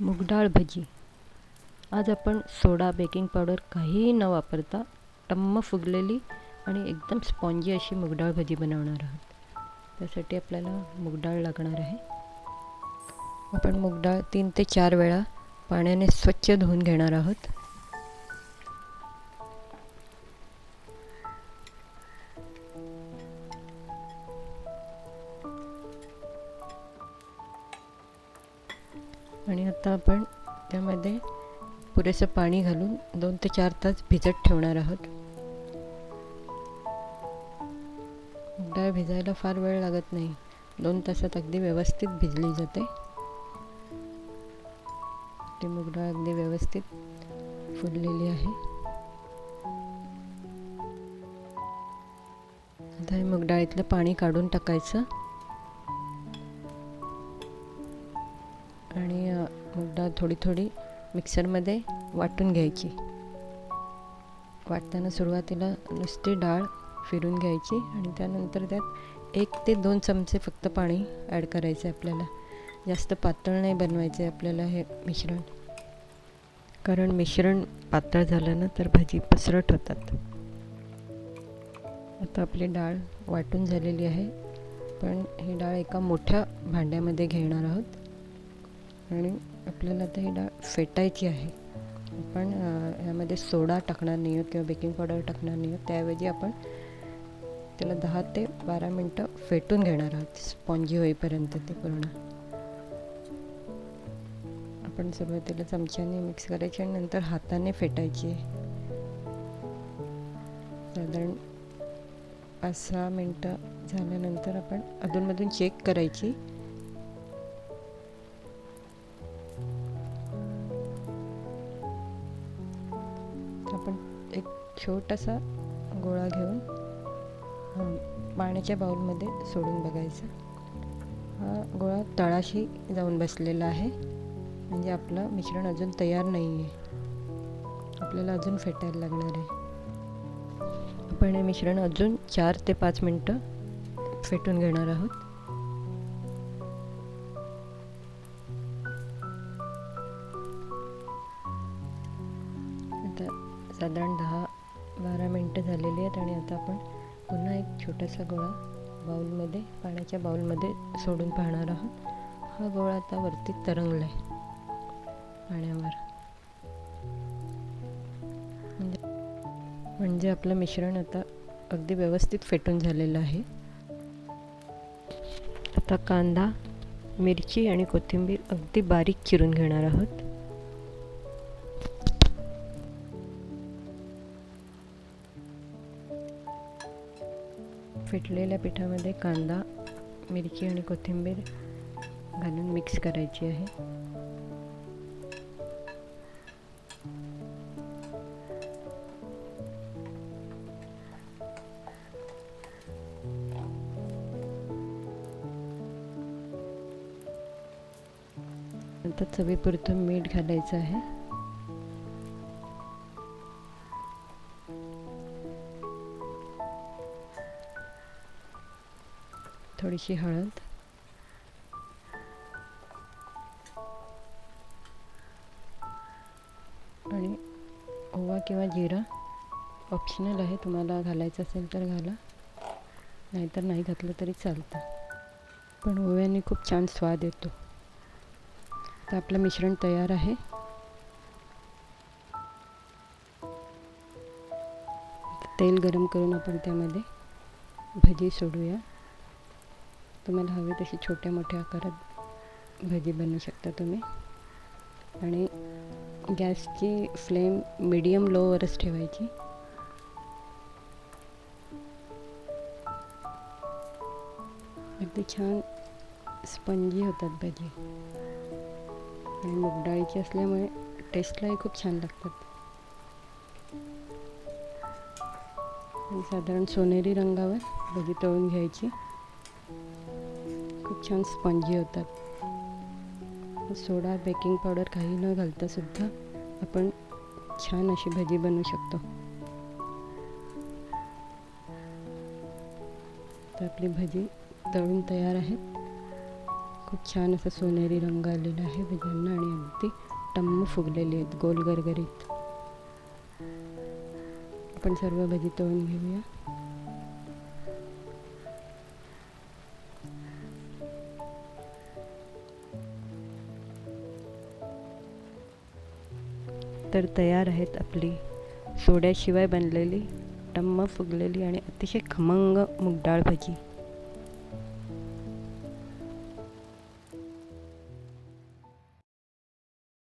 मुगडाळ भजी. आज आपण सोडा baking powder काहीही न वापरता टम्म फुगलेली आणि एकदम स्पॉन्जी अशी मुगडाळ भजी बनवणार आहोत. त्यासाठी आपल्याला मुगडाळ लागणार आहे. आपण मुगडाळ तीन ते चार वेळा पाण्याने स्वच्छ धुवून घेणार आहोत. आणि आता आपण त्यामध्ये पुरेसं पाणी घालून दोन ते चार तास भिजत ठेवणार आहोत. डाळ भिजायला फार वेळ लागत नाही. दोन तासात अगदी व्यवस्थित भिजली जाते. ती मूग डाळ अगदी व्यवस्थित फुललेली आहे. आता हे मूग डाळीतलं पाणी काढून टाकायचं. थोडी थोडी मिक्सरमध्ये वाटून घ्यायची. वाटताना सुरुवातीला नुसती डाळ फिरून घ्यायची आणि त्यानंतर त्यात एक ते दोन चमचे फक्त पाणी ॲड करायचं आहे आपल्याला. जास्त पातळ नाही बनवायचं आहे आपल्याला हे मिश्रण. कारण मिश्रण पातळ झालं ना तर भाजी पसरट होतात. आता आपली डाळ वाटून झालेली आहे. पण ही डाळ एका मोठ्या भांड्यामध्ये घेणार आहोत. आणि आपल्याला आता ही डाळ फेटायची आहे. आपण यामध्ये सोडा टाकणार नाही आहोत किंवा बेकिंग पावडर टाकणार नाही आहोत. त्याऐवजी आपण त्याला दहा ते बारा मिनटं फेटून घेणार आहोत. स्पॉन्जी होईपर्यंत ते पूर्ण. आपण सुरुवातीला चमच्याने मिक्स करायची आणि नंतर हाताने फेटायची. आहे साधारण पाच सहा मिनटं झाल्यानंतर आपण अधूनमधून चेक करायची. आपण एक छोटासा गोळा घेऊन पाण्याच्या बाऊलमध्ये सोडून बघायचा. हा गोळा तळाशी जाऊन बसलेला आहे. म्हणजे आपलं मिश्रण अजून तयार नाही आहे आपल्याला अजून फेटायला लागणार आहे. आपण हे मिश्रण अजून चार ते पाच मिनटं फेटून घेणार आहोत. साधारण दहा बारा मिनटं झालेली आहेत आणि आता आपण पुन्हा एक छोटासा गोळा बाऊलमध्ये पाण्याच्या बाऊलमध्ये सोडून पाहणार आहोत. हा गोळा आता वरती तरंगला आहे पाण्यावर. म्हणजे म्हणजे आपलं मिश्रण आता अगदी व्यवस्थित फेटून झालेलं आहे. आता कांदा मिरची आणि कोथिंबीर अगदी बारीक चिरून घेणार आहोत. फेटलेल्या पिठामध्ये कांदा मिरची आणि कोथिंबीर घालून मिक्स करायची आहे. नंतर चवीपुरतं मीठ घालायचं आहे. थोडीशी हळद. आणि ओवा किंवा जिरा ऑप्शनल आहे तुम्हाला घालायचं असेल तर घाला. नाहीतर नाही घातलं तरी चालतं. पण ओव्याने खूप छान स्वाद येतो. तर आपलं मिश्रण तयार आहे. तेल गरम करून आपण त्यामध्ये भजी सोडूया. तुम्हाला हवे तशी छोट्या मोठ्या आकारात भजी बनवू शकता तुम्ही. आणि गॅसची फ्लेम मिडियम लोवरच ठेवायची. अगदी छान स्पंजी होतात भजी. आणि मूग डाळीची असल्यामुळे टेस्टलाही खूप छान लागतात. साधारण सोनेरी रंगावर भजी तळून घ्यायची. खूप छान स्पंजी होतात. सोडा बेकिंग पावडर काही न घालता सुद्धा आपण छान अशी भजी बनवू शकतो. तर आपली भजी तळून तयार आहेत खूप छान असा सोनेरी रंग आलेला आहे भज्यांना आणि अगदी टम्म फुगलेली आहेत गोल गरगरीत. आपण सर्व भजी तळून घेऊया. तर तयार आहेत आपली. सोड्याशिवाय बनलेली टम्म फुगलेली आणि अतिशय खमंग मुगडाळ भजी.